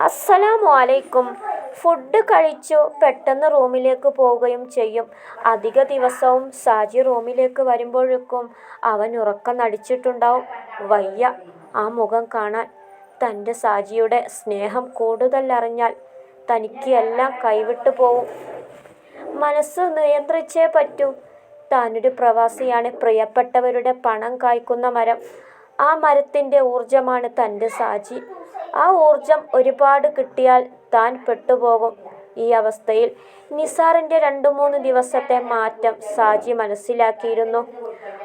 അസ്സലാമു അലൈക്കും. ഫുഡ് കഴിച്ചു പെട്ടെന്ന് റൂമിലേക്ക് പോവുകയും ചെയ്യും. അധിക ദിവസവും സാജി റൂമിലേക്ക് വരുമ്പോഴേക്കും അവൻ ഉറക്കം നടിച്ചിട്ടുണ്ടാവും. വയ്യ ആ മുഖം കാണാൻ. തന്റെ സാജിയുടെ സ്നേഹം കൂടുതൽ അറിഞ്ഞാൽ തനിക്ക് എല്ലാം കൈവിട്ടു പോവും. മനസ്സ് നിയന്ത്രിച്ചേ പറ്റൂ. താനൊരു പ്രവാസിയാണ്. പ്രിയപ്പെട്ടവരുടെ പണം കായ്ക്കുന്ന മരം. ആ മരത്തിന്റെ ഊർജമാണ് തന്റെ സാജി. ആ ഊർജം ഒരുപാട് കിട്ടിയാൽ താൻ പെട്ടുപോകും ഈ അവസ്ഥയിൽ. നിസാറിന്റെ രണ്ടു മൂന്ന് ദിവസത്തെ മാറ്റം സാജി മനസ്സിലാക്കിയിരുന്നു.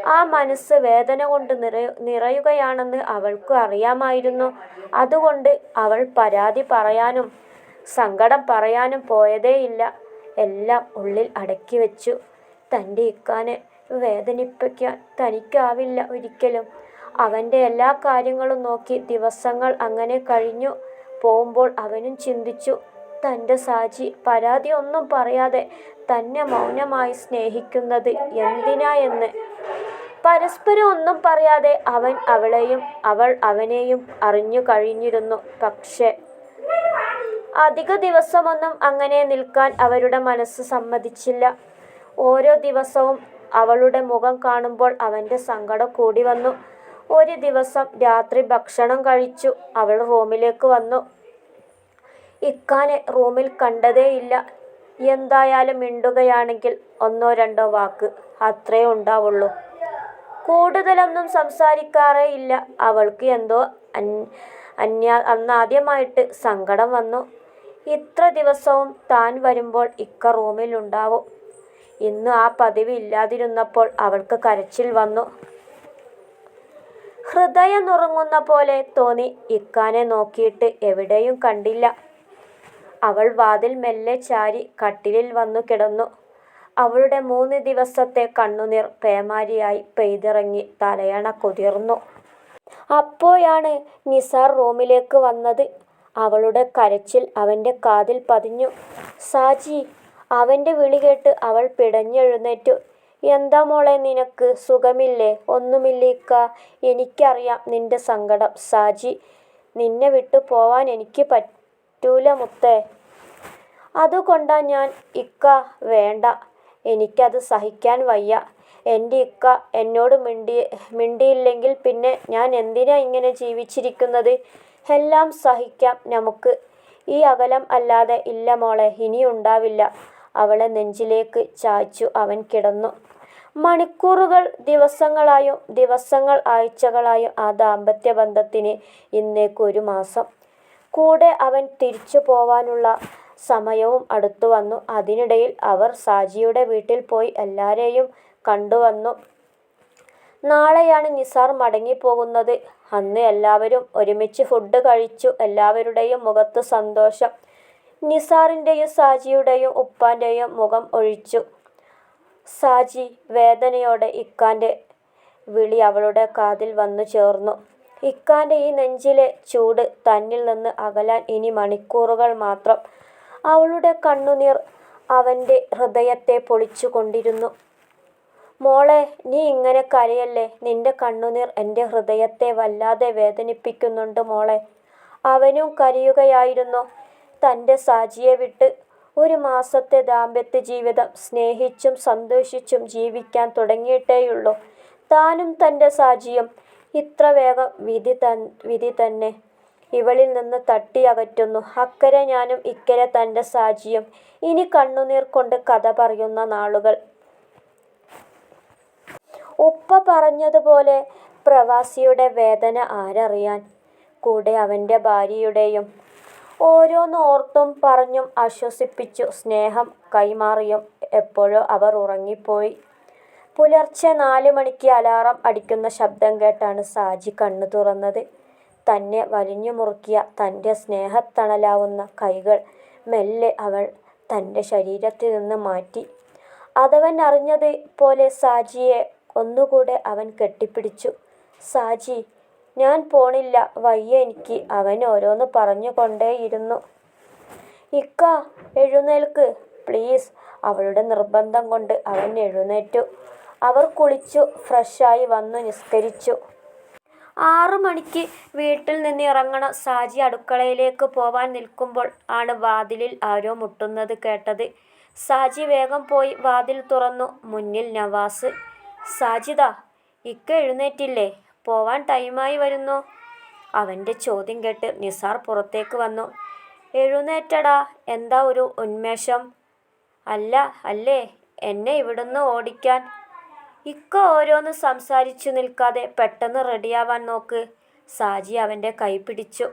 ആ മനസ്സ് വേദന കൊണ്ട് നിറ നിറയുകയാണെന്ന് അവൾക്ക് അറിയാമായിരുന്നു. അതുകൊണ്ട് അവൾ പരാതി പറയാനും സങ്കടം പറയാനും പോയതേയില്ല. എല്ലാം ഉള്ളിൽ അടക്കി വെച്ചു തന്റെ ഇക്കാനെ വേദനിപ്പിക്കാൻ തനിക്കാവില്ല ഒരിക്കലും. അവന്റെ എല്ലാ കാര്യങ്ങളും നോക്കി ദിവസങ്ങൾ അങ്ങനെ കഴിഞ്ഞു. പോകുമ്പോൾ അവനും ചിന്തിച്ചു തന്റെ സാജി പരാതി ഒന്നും പറയാതെ തന്നെ മൗനമായി സ്നേഹിക്കുന്നത് എന്തിനാ എന്ന്. പരസ്പരം ഒന്നും പറയാതെ അവൻ അവളെയും അവൾ അവനെയും അറിഞ്ഞു കഴിഞ്ഞിരുന്നു. പക്ഷേ അധിക ദിവസമൊന്നും അങ്ങനെ നിൽക്കാൻ അവരുടെ മനസ്സ് സമ്മതിച്ചില്ല. ഓരോ ദിവസവും അവളുടെ മുഖം കാണുമ്പോൾ അവന്റെ സങ്കടം കൂടി വന്നു. ഒരു ദിവസം രാത്രി ഭക്ഷണം കഴിച്ചു. അവൾ റൂമിലേക്ക് വന്നു. ഇക്കാനെ റൂമിൽ കണ്ടതേയില്ല. എന്തായാലും മിണ്ടുകയാണെങ്കിൽ ഒന്നോ രണ്ടോ വാക്ക്. അത്രേ ഉണ്ടാവുള്ളൂ. കൂടുതലൊന്നും സംസാരിക്കാറേ ഇല്ല അവൾക്ക് എന്തോ അന്യ അന്നാദ്യമായിട്ട് സങ്കടം വന്നു. ഇത്ര ദിവസവും താൻ വരുമ്പോൾ ഇക്ക റൂമിലുണ്ടാവും. ഇന്ന് ആ പതിവ് ഇല്ലാതിരുന്നപ്പോൾ അവൾക്ക് കരച്ചിൽ വന്നു. ഹൃദയം നുറുങ്ങുന്ന പോലെ തോന്നി ഇക്കാനെ നോക്കിയിട്ട് എവിടെയും കണ്ടില്ല. അവൾ വാതിൽ മെല്ലെ ചാരി കട്ടിലിൽ വന്നു കിടന്നു. അവളുടെ മൂന്ന് ദിവസത്തെ കണ്ണുനീർ പേമാരിയായി പെയ്തിറങ്ങി തലയണ കുതിർന്നു. അപ്പോഴാണ് നിസാർ റൂമിലേക്ക് വന്നത്. അവളുടെ കരച്ചിൽ അവന്റെ കാതിൽ പതിഞ്ഞു. സാജി അവന്റെ വിളി കേട്ട് അവൾ പിടഞ്ഞെഴുന്നേറ്റു. എന്താ മോളെ നിനക്ക്? സുഖമില്ലേ? ഒന്നുമില്ലേക്ക? എനിക്കറിയാം നിന്റെ സങ്കടം. സാജി നിന്നെ വിട്ടു പോവാൻ എനിക്ക് പറ്റൂല മുത്തേ. അതുകൊണ്ടാ ഞാൻ ഇക്ക വേണ്ട. എനിക്കത് സഹിക്കാൻ വയ്യ. എന്റെ ഇക്ക എന്നോട് മിണ്ടി മിണ്ടിയില്ലെങ്കിൽ പിന്നെ ഞാൻ എന്തിനാ ഇങ്ങനെ ജീവിച്ചിരിക്കുന്നത്? എല്ലാം സഹിക്കാം നമുക്ക്. ഈ അകലം അല്ലാതെ ഇല്ല മോളെ ഇനിയുണ്ടാവില്ല. അവളെ നെഞ്ചിലേക്ക് ചായ്ച്ചു അവൻ കിടന്നു. മണിക്കൂറുകൾ ദിവസങ്ങളായും ദിവസങ്ങൾ ആഴ്ചകളായും ആ ദാമ്പത്യ ബന്ധത്തിന് ഇന്നേക്ക് ഒരു മാസം. കൂടെ അവൻ തിരിച്ചു പോവാനുള്ള സമയവും അടുത്തു വന്നു. അതിനിടയിൽ അവർ സാജിയുടെ വീട്ടിൽ പോയി എല്ലാരെയും കണ്ടുവന്നു. നാളെയാണ് നിസാർ മടങ്ങിപ്പോകുന്നത്. അന്ന് എല്ലാവരും ഒരുമിച്ച് ഫുഡ് കഴിച്ചു. എല്ലാവരുടെയും മുഖത്ത് സന്തോഷം. നിസാറിന്റെയും സാജിയുടെയും ഉപ്പാന്റെയും മുഖം ഒഴിച്ചു. സാജി വേദനയോടെ ഇക്കാന്റെ വിളി അവളുടെ കാതിൽ വന്നു ചേർന്നു. ഇക്കാന്റെ ഈ നെഞ്ചിലെ ചൂട് തന്നിൽ നിന്ന് അകലാൻ ഇനി മണിക്കൂറുകൾ മാത്രം. അവളുടെ കണ്ണുനീർ അവന്റെ ഹൃദയത്തെ പൊളിച്ചു കൊണ്ടിരുന്നു. മോളെ നീ ഇങ്ങനെ കരയല്ലേ? നിന്റെ കണ്ണുനീർ എന്റെ ഹൃദയത്തെ വല്ലാതെ വേദനിപ്പിക്കുന്നുണ്ട് മോളെ. അവനും കരയുകയായിരുന്നു. തന്റെ സാജിയെ വിട്ട് ഒരു മാസത്തെ ദാമ്പത്യ ജീവിതം സ്നേഹിച്ചും സന്തോഷിച്ചും ജീവിക്കാൻ തുടങ്ങിയിട്ടേയുള്ളൂ. താനും തന്റെ സാജിയും ഇത്ര വേഗം വിധി തൻ വിധി തന്നെ ഇവളിൽ നിന്ന് തട്ടി അകറ്റുന്നു. അക്കരെ ഞാനും ഇക്കരെ തന്റെ സാജിയും. ഇനി കണ്ണുനീർ കൊണ്ട് കഥ പറയുന്ന നാളുകൾ. ഉപ്പ പറഞ്ഞതുപോലെ പ്രവാസിയുടെ വേദന ആരറിയാൻ കൂടെ അവന്റെ ഭാര്യയുടെയും ഓരോന്ന് ഓർത്തും പറഞ്ഞും ആശ്വസിപ്പിച്ചു സ്നേഹം കൈമാറിയും എപ്പോഴോ അവർ ഉറങ്ങിപ്പോയി. പുലർച്ചെ നാല് മണിക്ക് അലാറം അടിക്കുന്ന ശബ്ദം കേട്ടാണ് സാജി കണ്ണു തുറന്നത്. തന്നെ വലിഞ്ഞു മുറുക്കിയ തന്റെ സ്നേഹത്തണലാവുന്ന കൈകൾ മെല്ലെ അവൾ തന്റെ ശരീരത്തിൽ നിന്ന് മാറ്റി. അതവൻ അറിഞ്ഞത് പോലെ സാജിയെ ഒന്നുകൂടെ അവൻ കെട്ടിപ്പിടിച്ചു. സാജി ഞാൻ പോണില്ല. വയ്യ എനിക്ക്. അവൻ ഓരോന്ന് പറഞ്ഞു കൊണ്ടേയിരുന്നു. ഇക്ക എഴുന്നേൽക്ക്. പ്ലീസ്. അവളുടെ നിർബന്ധം കൊണ്ട് അവൻ എഴുന്നേറ്റു. അവർ കുളിച്ചു. ഫ്രഷായി വന്നു. നിസ്കരിച്ചു. ആറു മണിക്ക് വീട്ടിൽ നിന്ന് ഇറങ്ങണ. സാജി അടുക്കളയിലേക്ക് പോവാൻ നിൽക്കുമ്പോൾ ആണ് വാതിലിൽ ആരോ മുട്ടുന്നത് കേട്ടത്. സാജി വേഗം പോയി വാതിൽ തുറന്നു. മുന്നിൽ നവാസ്. "സാജിദാ, ഇക്ക എഴുന്നേറ്റില്ലേ? പോവാൻ ടൈമായി വരുന്നു. " അവന്റെ ചോദ്യം കേട്ട് നിസാർ പുറത്തേക്ക് വന്നു. എഴുന്നേറ്റടാ എന്താ ഒരു ഉന്മേഷം? " "അല്ല, അല്ലേ എന്നെ ഇവിടുന്ന് ഓടിക്കാൻ? " ഇക്ക ഓരോന്ന് സംസാരിച്ചു നിൽക്കാതെ പെട്ടെന്ന് റെഡിയാവാൻ നോക്ക്. സാജി അവന്റെ കൈ പിടിച്ചു.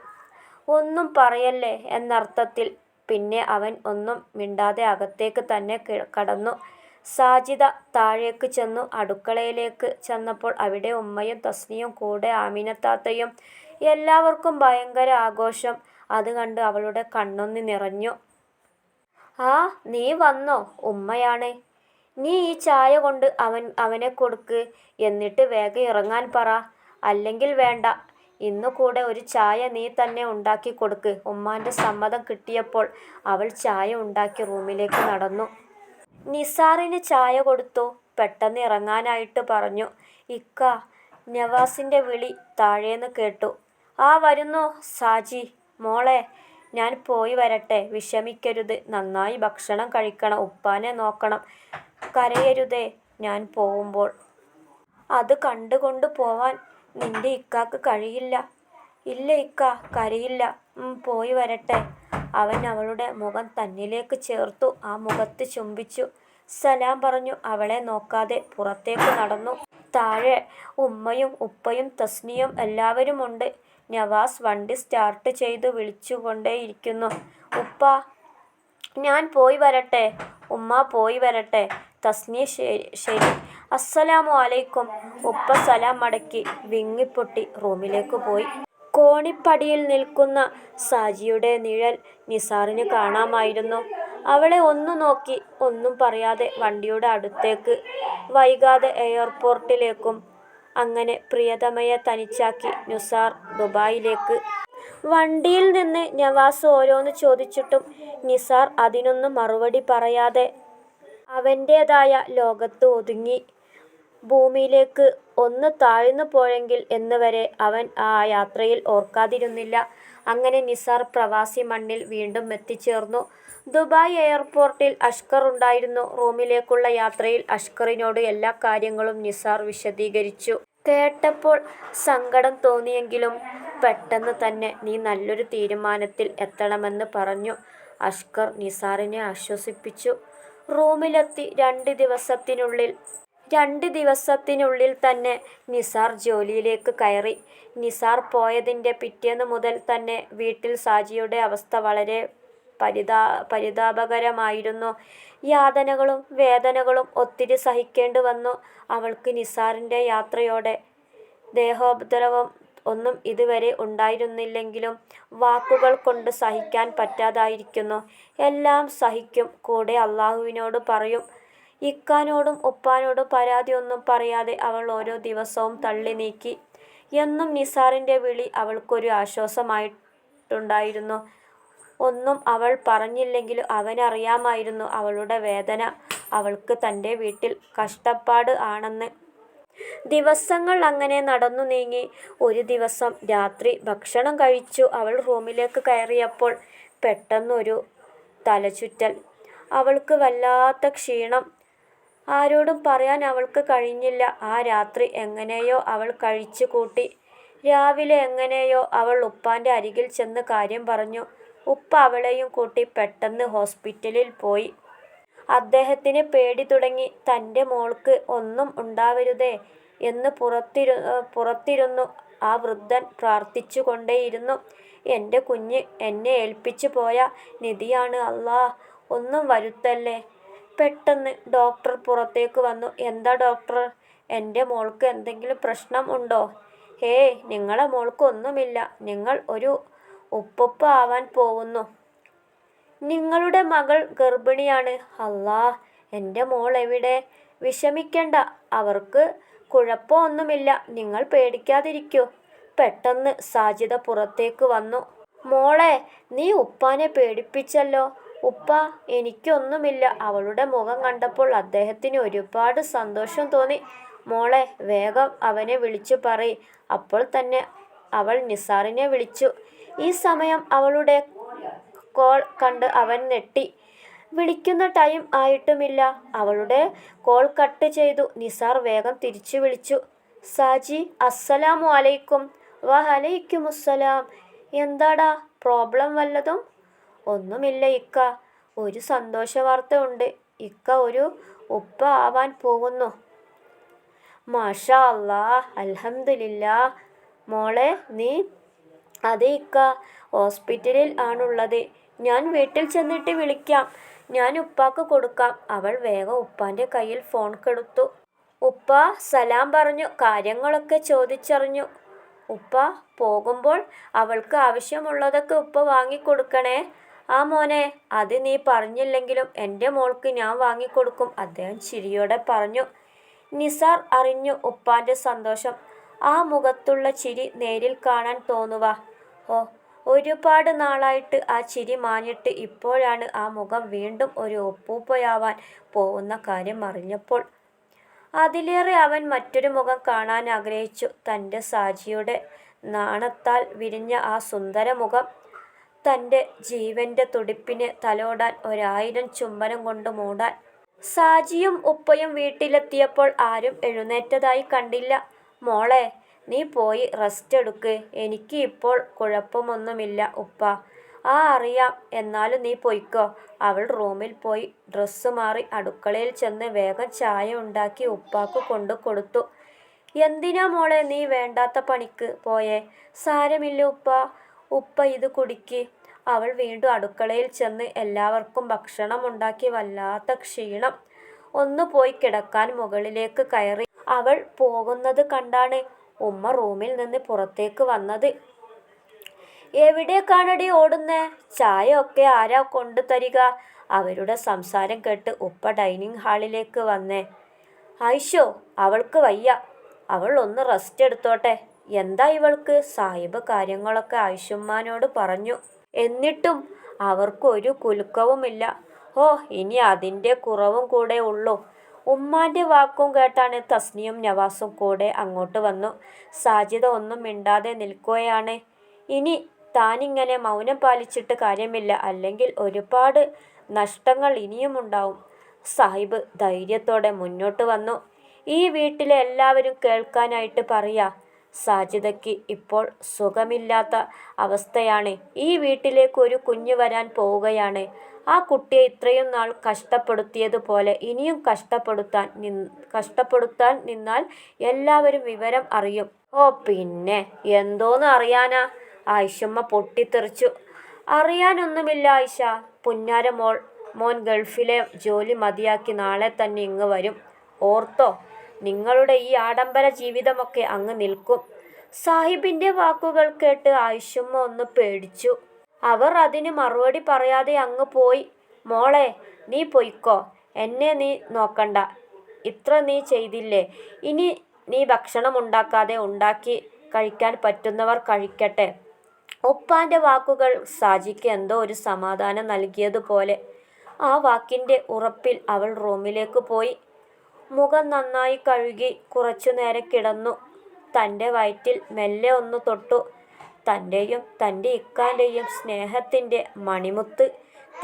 "ഒന്നും പറയല്ലേ എന്നർത്ഥത്തിൽ. പിന്നെ അവൻ ഒന്നും മിണ്ടാതെ അകത്തേക്ക് തന്നെ കടന്നു. സാജിദ താഴേക്ക് ചെന്നു. അടുക്കളയിലേക്ക് ചെന്നപ്പോൾ അവിടെ ഉമ്മയും തസ്നിയും കൂടെ ആമിനത്താത്തയും. എല്ലാവർക്കും ഭയങ്കര ആഘോഷം. അത് കണ്ട് അവളുടെ കണ്ണൊന്ന് നിറഞ്ഞു. "ആ നീ വന്നോ? ഉമ്മയാണ്. നീ ഈ ചായ കൊണ്ട് അവൻ അവനെ കൊടുക്ക്. എന്നിട്ട് വേഗം ഇറങ്ങാൻ പറ. അല്ലെങ്കിൽ വേണ്ട. ഇന്ന് കൂടെ ഒരു ചായ നീ തന്നെ ഉണ്ടാക്കി കൊടുക്ക്. " ഉമ്മാന്റെ സമ്മതം കിട്ടിയപ്പോൾ അവൾ ചായ ഉണ്ടാക്കി റൂമിലേക്ക് നടന്നു. നിസാറിന് ചായ കൊടുത്തു. പെട്ടെന്ന് ഇറങ്ങാനായിട്ട് പറഞ്ഞു. ഇക്ക നവാസിന്റെ വിളി താഴേന്ന് കേട്ടു. "ആ വരുന്നു സാജി. മോളെ ഞാൻ പോയി വരട്ടെ. വിഷമിക്കരുത്. നന്നായി ഭക്ഷണം കഴിക്കണം. ഉപ്പാനെ നോക്കണം. കരയരുതേ ഞാൻ പോകുമ്പോൾ അത് കണ്ടുകൊണ്ട് പോവാൻ നിന്റെ ഇക്കാക്ക് കഴിയില്ല. " "ഇല്ല ഇക്ക കരയില്ല. പോയി വരട്ടെ. " അവൻ അവളുടെ മുഖം തന്നിലേക്ക് ചേർത്തു. ആ മുഖത്ത് ചുംബിച്ചു. സലാം പറഞ്ഞു അവളെ നോക്കാതെ പുറത്തേക്ക് നടന്നു. താഴെ ഉമ്മയും ഉപ്പയും തസ്നിയും എല്ലാവരുമുണ്ട്. നവാസ് വണ്ടി സ്റ്റാർട്ട് ചെയ്തു വിളിച്ചുകൊണ്ടേയിരിക്കുന്നു. ഉപ്പ ഞാൻ പോയി വരട്ടെ. ഉമ്മ പോയി വരട്ടെ. തസ്നി ശരി. അസ്സലാമു അലൈക്കും. " ഉപ്പ സലാം മടക്കി വിങ്ങിപ്പൊട്ടി റൂമിലേക്ക് പോയി. കോണിപ്പടിയിൽ നിൽക്കുന്ന സാജിയുടെ നിഴൽ നിസാറിന് കാണാമായിരുന്നു. അവളെ ഒന്നു നോക്കി. ഒന്നും പറയാതെ വണ്ടിയുടെ അടുത്തേക്ക്. വൈകാതെ എയർപോർട്ടിലേക്കും. അങ്ങനെ പ്രിയതമയെ തനിച്ചാക്കി നിസാർ ദുബായിലേക്ക്. വണ്ടിയിൽ നിന്ന് നവാസ് ഓരോന്ന് ചോദിച്ചിട്ടും നിസാർ അതിനൊന്നും മറുപടി പറയാതെ അവന്റേതായ ലോകത്ത് ഒതുങ്ങി. ഭൂമിയിലേക്ക് ഒന്ന് താഴ്ന്നു പോയെങ്കിൽ എന്ന് വരെ അവൻ ആ യാത്രയിൽ ഓർക്കാതിരുന്നില്ല. അങ്ങനെ നിസാർ പ്രവാസി മണ്ണിൽ വീണ്ടും എത്തിച്ചേർന്നു. ദുബായ് എയർപോർട്ടിൽ അഷ്കർ ഉണ്ടായിരുന്നു. റൂമിലേക്കുള്ള യാത്രയിൽ അഷ്കറിനോട് എല്ലാ കാര്യങ്ങളും നിസാർ വിശദീകരിച്ചു. കേട്ടപ്പോൾ സങ്കടം തോന്നിയെങ്കിലും പെട്ടെന്ന് തന്നെ നീ നല്ലൊരു തീരുമാനത്തിൽ എത്തണമെന്ന് പറഞ്ഞു അഷ്കർ നിസാറിനെ ആശ്വസിപ്പിച്ചു. റൂമിലെത്തി രണ്ട് ദിവസത്തിനുള്ളിൽ രണ്ട് ദിവസത്തിനുള്ളിൽ തന്നെ നിസാർ ജോലിയിലേക്ക് കയറി. നിസാർ പോയതിന്റെ പിറ്റേന്ന് മുതൽ തന്നെ വീട്ടിൽ സാജിയുടെ അവസ്ഥ വളരെ പരിതാപകരമായിരുന്നു. യാതനകളും വേദനകളും ഒത്തിരി സഹിക്കേണ്ടി വന്നു അവൾക്ക്. നിസാറിന്റെ യാത്രയോടെ ദേഹോപദ്രവം ഒന്നും ഇതുവരെ ഉണ്ടായിരുന്നില്ലെങ്കിലും വാക്കുകൾ കൊണ്ട് സഹിക്കാൻ പറ്റാതായിരിക്കുന്നു. "എല്ലാം സഹിക്കും. കൂടെ അള്ളാഹുവിനോട് പറയും. " ഇക്കാനോടും ഉപ്പാനോടും പരാതിയൊന്നും പറയാതെ അവൾ ഓരോ ദിവസവും തള്ളി നീക്കി. എന്നും നിസാറിന്റെ വിളി അവൾക്കൊരു ആശ്വാസമായിട്ടുണ്ടായിരുന്നു. ഒന്നും അവൾ പറഞ്ഞില്ലെങ്കിലും അവനറിയാമായിരുന്നു അവളുടെ വേദന. അവൾക്ക് തന്റെ വീട്ടിൽ കഷ്ടപ്പാട് ആണെന്ന്. ദിവസങ്ങൾ അങ്ങനെ നടന്നു നീങ്ങി. ഒരു ദിവസം രാത്രി ഭക്ഷണം കഴിച്ചു അവൾ റൂമിലേക്ക് കയറിയപ്പോൾ പെട്ടെന്നൊരു തലചുറ്റൽ. അവൾക്ക് വല്ലാത്ത ക്ഷീണം. ആരോടും പറയാൻ അവൾക്ക് കഴിഞ്ഞില്ല. ആ രാത്രി എങ്ങനെയോ അവൾ കഴിച്ചു കൂട്ടി. രാവിലെ എങ്ങനെയോ അവൾ ഉപ്പാന്റെ അരികിൽ ചെന്ന് കാര്യം പറഞ്ഞു. ഉപ്പ അവളെയും കൂട്ടി പെട്ടെന്ന് ഹോസ്പിറ്റലിൽ പോയി. അദ്ദേഹത്തിന് പേടി തുടങ്ങി. തന്റെ മോൾക്ക് ഒന്നും ഉണ്ടാവരുതേ എന്ന് പുറത്തിരുന്നു ആ വൃദ്ധൻ പ്രാർത്ഥിച്ചു കൊണ്ടേയിരുന്നു. "എന്റെ കുഞ്ഞ് എന്നെ ഏൽപ്പിച്ചു പോയ നിധിയാണ് അല്ലാ. ഒന്നും വരുത്തല്ലേ. " പെട്ടെന്ന് ഡോക്ടർ പുറത്തേക്ക് വന്നു. "എന്താ ഡോക്ടർ. എന്റെ മോൾക്ക് എന്തെങ്കിലും പ്രശ്നം ഉണ്ടോ? " ഹേ നിങ്ങളെ മോൾക്ക് ഒന്നുമില്ല. നിങ്ങൾ ഒരു ഉപ്പുപ്പ ആവാൻ പോകുന്നു നിങ്ങളുടെ മകൾ ഗർഭിണിയാണ്. " "അല്ലാ. എന്റെ മോൾ എവിടെ? " "വിഷമിക്കണ്ട. അവർക്ക് കുഴപ്പമൊന്നുമില്ല നിങ്ങൾ പേടിക്കാതിരിക്കൂ. " പെട്ടെന്ന് സാജിത പുറത്തേക്ക് വന്നു. "മോളെ നീ ഉപ്പാനെ പേടിപ്പിച്ചല്ലോ. " "ഉപ്പാ എനിക്കൊന്നുമില്ല " അവളുടെ മുഖം കണ്ടപ്പോൾ അദ്ദേഹത്തിന് ഒരുപാട് സന്തോഷം തോന്നി. മോളെ വേഗം അവനെ വിളിച്ചു പറയ്. അപ്പോൾ തന്നെ അവൾ നിസാറിനെ വിളിച്ചു. ഈ സമയം അവളുടെ കോൾ കണ്ട് അവൻ നെട്ടി വിളിക്കുന്ന ടൈം ആയിട്ടുമില്ല. അവളുടെ കോൾ കട്ട് ചെയ്തു. നിസാർ വേഗം തിരിച്ചു വിളിച്ചു. സാജി അസ്സലാമു അലൈക്കും. അസ്സലാം എന്താടാ പ്രോബ്ലം വല്ലതും? ഒന്നുമില്ല ഇക്ക. ഒരു സന്തോഷ വാർത്ത ഉണ്ട്. ഇക്ക ഒരു ഉപ്പ ആവാൻ പോകുന്നു. മാഷാ അല്ലാ അൽഹംദുലില്ലാ. മോളെ നീ? അതെ ഇക്ക ഹോസ്പിറ്റലിൽ ആണുള്ളത്. ഞാൻ വീട്ടിൽ ചെന്നിട്ട് വിളിക്കാം. ഞാൻ ഉപ്പാക്ക് കൊടുക്കാം. അവൾ വേഗം ഉപ്പാന്റെ കയ്യിൽ ഫോൺ കെടുത്തു. ഉപ്പ സലാം പറഞ്ഞു കാര്യങ്ങളൊക്കെ ചോദിച്ചറിഞ്ഞു. ഉപ്പ പോകുമ്പോൾ അവൾക്ക് ആവശ്യമുള്ളതൊക്കെ ഉപ്പ വാങ്ങിക്കൊടുക്കണേ. ആ മോനെ അത് നീ പറഞ്ഞില്ലെങ്കിലും എന്റെ മോൾക്ക് ഞാൻ വാങ്ങിക്കൊടുക്കും അദ്ദേഹം ചിരിയോടെ പറഞ്ഞു. നിസാർ അറിഞ്ഞു ഉപ്പാന്റെ സന്തോഷം. ആ മുഖത്തുള്ള ചിരി നേരിൽ കാണാൻ തോന്നുക ഓ ഒരുപാട് നാളായിട്ട് ആ ചിരി മാഞ്ഞിട്ട് ഇപ്പോഴാണ് ആ മുഖം വീണ്ടും ഒരു ഒപ്പൂപ്പയാവാൻ പോകുന്ന കാര്യം അറിഞ്ഞപ്പോൾ. അതിലേറെ അവൻ മറ്റൊരു മുഖം കാണാൻ ആഗ്രഹിച്ചു. തന്റെ സാജിയുടെ നാണത്താൽ വിരിഞ്ഞ ആ സുന്ദര മുഖം. തന്റെ ജീവന്റെ തുടിപ്പിന് തലോടാൻ ഒരായിരം ചുംബനം കൊണ്ട് മൂടാൻ. സാജിയും ഉപ്പയും വീട്ടിലെത്തിയപ്പോൾ ആരും എഴുന്നേറ്റതായി കണ്ടില്ല. മോളെ നീ പോയി റെസ്റ്റ് എടുക്ക്. എനിക്ക് ഇപ്പോൾ കുഴപ്പമൊന്നുമില്ല ഉപ്പ. ആ അറിയാം. എന്നാലും നീ പൊയ്ക്കോ. അവൾ റൂമിൽ പോയി ഡ്രസ്സ് മാറി അടുക്കളയിൽ ചെന്ന് വേഗം ചായ ഉണ്ടാക്കി ഉപ്പാക്ക് കൊണ്ടു കൊടുത്തു. എന്തിനാ മോളെ നീ വേണ്ടാത്ത പണിക്ക് പോയേ? സാരമില്ല ഉപ്പ. ഉപ്പ ഇത് കുടിക്ക്. അവൾ വീണ്ടും അടുക്കളയിൽ ചെന്ന് എല്ലാവർക്കും ഭക്ഷണം ഉണ്ടാക്കി വല്ലാത്ത ക്ഷീണം. ഒന്ന് പോയി കിടക്കാൻ മുകളിലേക്ക് കയറി. അവൾ പോകുന്നത് കണ്ടാണ് ഉമ്മ റൂമിൽ നിന്ന് പുറത്തേക്ക് വന്നത്. എവിടേക്കാണടി ഓടുന്നേ? ചായ ഒക്കെ ആരാ കൊണ്ടു തരിക? അവരുടെ സംസാരം കേട്ട് ഉപ്പ ഡൈനിങ് ഹാളിലേക്ക് വന്നേ. ഐഷോ അവൾക്ക് വയ്യ. അവൾ ഒന്ന് റെസ്റ്റ് എടുത്തോട്ടെ. എന്താ ഇവൾക്ക്? സാഹിബ് കാര്യങ്ങളൊക്കെ ആയിഷുമ്മാനോട് പറഞ്ഞു. എന്നിട്ടും അവർക്കൊരു കുലുക്കവുമില്ല. ഓ ഇനി അതിന്റെ കുറവും കൂടെ ഉള്ളൂ. ഉമ്മാന്റെ വാക്കും കേട്ടാണ് തസ്നിയും നവാസും കൂടെ അങ്ങോട്ട് വന്നു. സാജിദ ഒന്നും മിണ്ടാതെ നിൽക്കുകയാണ്. ഇനി താനിങ്ങനെ മൗനം പാലിച്ചിട്ട് കാര്യമില്ല. അല്ലെങ്കിൽ ഒരുപാട് നഷ്ടങ്ങൾ ഇനിയും ഇനിയുമുണ്ടാവും സാഹിബ് ധൈര്യത്തോടെ മുന്നോട്ട് വന്നു. ഈ വീട്ടിലെ എല്ലാവരും കേൾക്കാനായിട്ട് പറയാ സാജിദയ്ക്ക് ഇപ്പോൾ സുഖമില്ലാത്ത അവസ്ഥയാണ്. ഈ വീട്ടിലേക്ക് ഒരു കുഞ്ഞ് വരാൻ പോവുകയാണ്. ആ കുട്ടിയെ ഇത്രയും നാൾ കഷ്ടപ്പെടുത്തിയതുപോലെ ഇനിയും കഷ്ടപ്പെടുത്താൻ നി കഷ്ടപ്പെടുത്താൻ നിന്നാൽ എല്ലാവരും വിവരം അറിയും. ഓ പിന്നെ എന്തോന്ന് അറിയാനാ? ആയിഷമ്മ പൊട്ടിത്തെറിച്ചു. അറിയാനൊന്നുമില്ല ആയിഷ. പുന്നാര മോൾ മോൻ ഗൾഫിലെ ജോലി മതിയാക്കി നാളെ തന്നെ ഇങ്ങ് വരും. ഓർത്തോ? നിങ്ങളുടെ ഈ ആഡംബര ജീവിതമൊക്കെ അങ്ങ് നിൽക്കും. സാഹിബിന്റെ വാക്കുകൾ കേട്ട് ആയിഷമ്മ ഒന്ന് പേടിച്ചു. അവർ അതിന് മറുപടി പറയാതെ അങ്ങ് പോയി. മോളെ നീ പൊയ്ക്കോ. എന്നെ നീ നോക്കണ്ട. ഇത്ര നീ ചെയ്തില്ലേ. ഇനി നീ ഭക്ഷണം ഉണ്ടാക്കാതെ ഉണ്ടാക്കി കഴിക്കാൻ പറ്റുന്നവർ കഴിക്കട്ടെ ഉപ്പാന്റെ വാക്കുകൾ സാജിക്ക് എന്തോ ഒരു സമാധാനം നൽകിയതുപോലെ ആ വാക്കിന്റെ ഉറപ്പിൽ അവൾ റൂമിലേക്ക് പോയി. മുഖം നന്നായി കഴുകി കുറച്ചു നേരം കിടന്നു. തന്റെ വയറ്റിൽ മെല്ലെ ഒന്ന് തൊട്ടു. തന്റെയും തന്റെ ഇക്കാന്റെയും സ്നേഹത്തിന്റെ മണിമുത്ത്.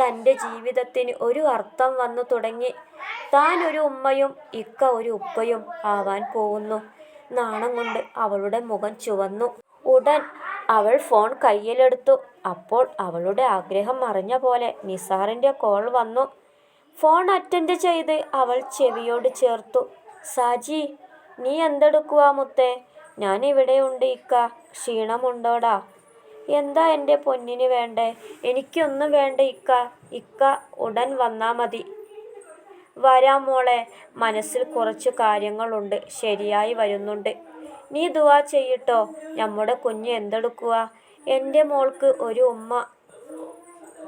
തന്റെ ജീവിതത്തിന് ഒരു അർത്ഥം വന്നു തുടങ്ങി. താൻ ഒരു ഉമ്മയും ഇക്ക ഒരു ഉപ്പയും ആവാൻ പോകുന്നു. നാണം കൊണ്ട് അവളുടെ മുഖം ചുവന്നു. ഉടൻ അവൾ ഫോൺ കയ്യിലെടുത്തു. അപ്പോൾ അവളുടെ ആഗ്രഹം അറിഞ്ഞ പോലെ നിസാറിന്റെ കോൾ വന്നു. ഫോൺ അറ്റൻഡ് ചെയ്ത് അവൾ ചെവിയോട് ചേർത്തു. സാജി നീ എന്തെടുക്കുക മുത്തേ? ഞാൻ ഇവിടെ ഉണ്ട് ഇക്ക. ക്ഷീണമുണ്ടോടാ? എന്താ എന്റെ പൊന്നിന് വേണ്ടേ? എനിക്കൊന്നും വേണ്ട ഇക്ക. ഇക്ക ഉടൻ വന്നാ മതി. വരാം മോളെ. മനസ്സിൽ കുറച്ച് കാര്യങ്ങളുണ്ട്. ശരിയായി വരുന്നുണ്ട്. നീ ദുവാ ചെയ്യട്ടോ. നമ്മുടെ കുഞ്ഞ് എന്തെടുക്കുക എന്റെ മോൾക്ക് ഒരു ഉമ്മ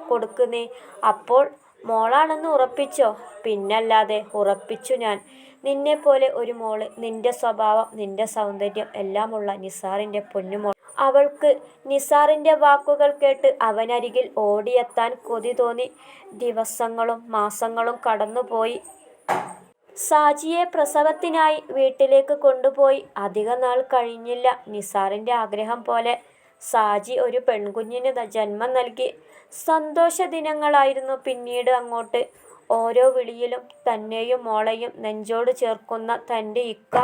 കൊടുക്കുന്നേ. അപ്പോൾ മോളാണെന്ന് ഉറപ്പിച്ചോ? പിന്നല്ലാതെ ഉറപ്പിച്ചു ഞാൻ. നിന്നെപ്പോലെ ഒരു മോൾ നിന്റെ സ്വഭാവം നിന്റെ സൗന്ദര്യം എല്ലാമുള്ള നിസാറിന്റെ പൊന്നുമോൾ അവൾക്ക് നിസാറിന്റെ വാക്കുകൾ കേട്ട് അവനരികിൽ ഓടിയെത്താൻ കൊതി തോന്നി. ദിവസങ്ങളും മാസങ്ങളും കടന്നുപോയി. സാജിയെ പ്രസവത്തിനായി വീട്ടിലേക്ക് കൊണ്ടുപോയി. അധികനാൾ കഴിഞ്ഞില്ല നിസാറിന്റെ ആഗ്രഹം പോലെ. സാജി ഒരു പെൺകുഞ്ഞിന് ജന്മം നൽകി. സന്തോഷ ദിനങ്ങളായിരുന്നു പിന്നീട് അങ്ങോട്ട്. ഓരോ വിളിയിലും തന്നെയും മോളെയും നെഞ്ചോട് ചേർക്കുന്ന തന്റെ ഇക്ക.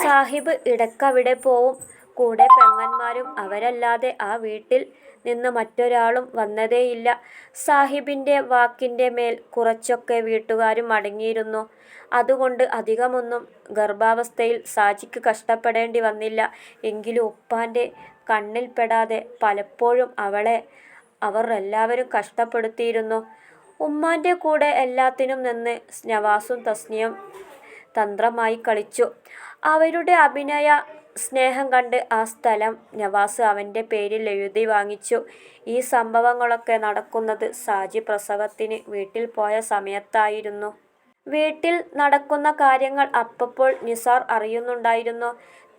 സാഹിബ് ഇടക്കവിടെ പോവും. കൂടെ പെങ്ങന്മാരും അവരല്ലാതെ ആ വീട്ടിൽ നിന്ന് മറ്റൊരാളും വന്നതേയില്ല. സാഹിബിന്റെ വാക്കിന്റെ മേൽ കുറച്ചൊക്കെ വീട്ടുകാരും അടങ്ങിയിരുന്നു. അതുകൊണ്ട് അധികമൊന്നും ഗർഭാവസ്ഥയിൽ സാജിക്ക് കഷ്ടപ്പെടേണ്ടി വന്നില്ല. എങ്കിലും ഉപ്പാന്റെ കണ്ണിൽപ്പെടാതെ പലപ്പോഴും അവളെ അവർ എല്ലാവരും കഷ്ടപ്പെടുത്തിയിരുന്നു. ഉമ്മാന്റെ കൂടെ എല്ലാത്തിനും നിന്ന് നവാസും തസ്നിയും തന്ത്രമായി കളിച്ചു. അവരുടെ അഭിനയ സ്നേഹം കണ്ട് ആ സ്ഥലം നവാസ് അവന്റെ പേരിൽ എഴുതി വാങ്ങിച്ചു. ഈ സംഭവങ്ങളൊക്കെ നടക്കുന്നത് സാജി പ്രസവത്തിന് വീട്ടിൽ പോയ സമയത്തായിരുന്നു. വീട്ടിൽ നടക്കുന്ന കാര്യങ്ങൾ അപ്പപ്പോൾ നിസാർ അറിയുന്നുണ്ടായിരുന്നു.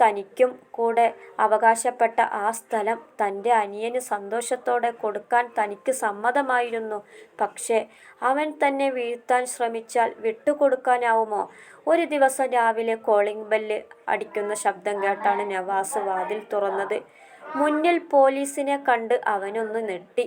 തനിക്കും കൂടെ അവകാശപ്പെട്ട ആ സ്ഥലം തന്റെ അനിയന് സന്തോഷത്തോടെ കൊടുക്കാൻ തനിക്ക് സമ്മതമായിരുന്നു. പക്ഷേ അവൻ തന്നെ വീഴ്ത്താൻ ശ്രമിച്ചാൽ വിട്ടുകൊടുക്കാനാവുമോ? ഒരു ദിവസം രാവിലെ കോളിംഗ് ബെല്ല് അടിക്കുന്ന ശബ്ദം കേട്ടാണ് നവാസ് വാതിൽ തുറന്നത്. മുന്നിൽ പോലീസിനെ കണ്ട് അവനൊന്ന് നെട്ടി